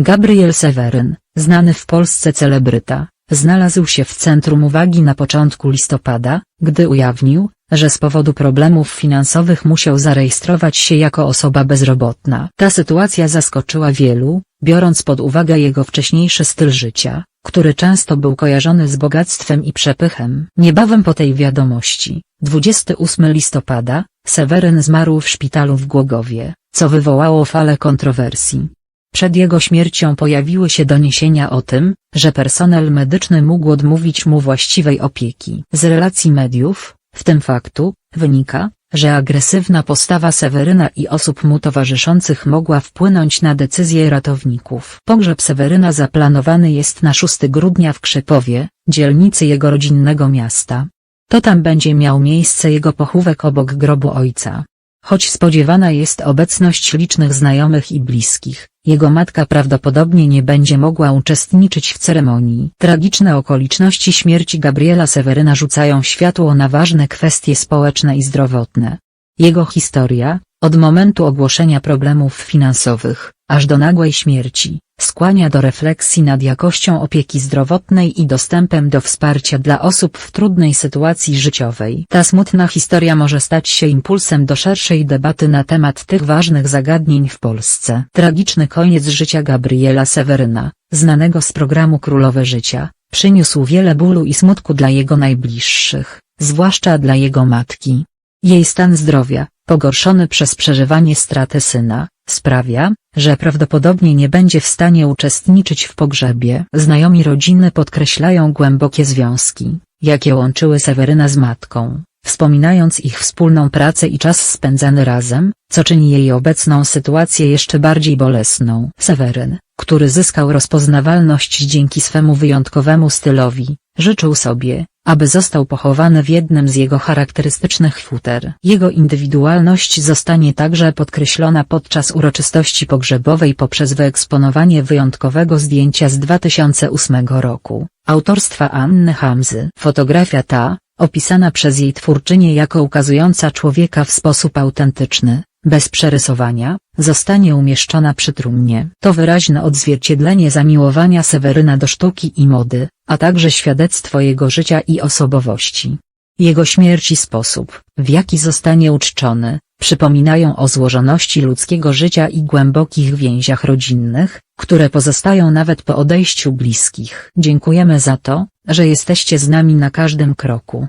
Gabriel Seweryn, znany w Polsce celebryta, znalazł się w centrum uwagi na początku listopada, gdy ujawnił, że z powodu problemów finansowych musiał zarejestrować się jako osoba bezrobotna. Ta sytuacja zaskoczyła wielu, biorąc pod uwagę jego wcześniejszy styl życia, który często był kojarzony z bogactwem i przepychem. Niebawem po tej wiadomości, 28 listopada, Seweryn zmarł w szpitalu w Głogowie, co wywołało falę kontrowersji. Przed jego śmiercią pojawiły się doniesienia o tym, że personel medyczny mógł odmówić mu właściwej opieki. Z relacji mediów, w tym faktu, wynika, że agresywna postawa Seweryna i osób mu towarzyszących mogła wpłynąć na decyzje ratowników. Pogrzeb Seweryna zaplanowany jest na 6 grudnia w Krzepowie, dzielnicy jego rodzinnego miasta. To tam będzie miał miejsce jego pochówek obok grobu ojca. Choć spodziewana jest obecność licznych znajomych i bliskich, jego matka prawdopodobnie nie będzie mogła uczestniczyć w ceremonii. Tragiczne okoliczności śmierci Gabriela Seweryna rzucają światło na ważne kwestie społeczne i zdrowotne. Jego historia, od momentu ogłoszenia problemów finansowych, aż do nagłej śmierci, skłania do refleksji nad jakością opieki zdrowotnej i dostępem do wsparcia dla osób w trudnej sytuacji życiowej. Ta smutna historia może stać się impulsem do szerszej debaty na temat tych ważnych zagadnień w Polsce. Tragiczny koniec życia Gabriela Seweryna, znanego z programu Królowe Życia, przyniósł wiele bólu i smutku dla jego najbliższych, zwłaszcza dla jego matki. Jej stan zdrowia, pogorszony przez przeżywanie straty syna, sprawia, że prawdopodobnie nie będzie w stanie uczestniczyć w pogrzebie. Znajomi rodziny podkreślają głębokie związki, jakie łączyły Seweryna z matką, wspominając ich wspólną pracę i czas spędzany razem, co czyni jej obecną sytuację jeszcze bardziej bolesną. Seweryn, który zyskał rozpoznawalność dzięki swemu wyjątkowemu stylowi, życzył sobie, aby został pochowany w jednym z jego charakterystycznych futer. Jego indywidualność zostanie także podkreślona podczas uroczystości pogrzebowej poprzez wyeksponowanie wyjątkowego zdjęcia z 2008 roku, autorstwa Anny Hamzy. Fotografia ta, opisana przez jej twórczynię jako ukazująca człowieka w sposób autentyczny, bez przerysowania, zostanie umieszczona przy trumnie. To wyraźne odzwierciedlenie zamiłowania Seweryna do sztuki i mody, a także świadectwo jego życia i osobowości. Jego śmierć i sposób, w jaki zostanie uczczony, przypominają o złożoności ludzkiego życia i głębokich więziach rodzinnych, które pozostają nawet po odejściu bliskich. Dziękujemy za to, że jesteście z nami na każdym kroku.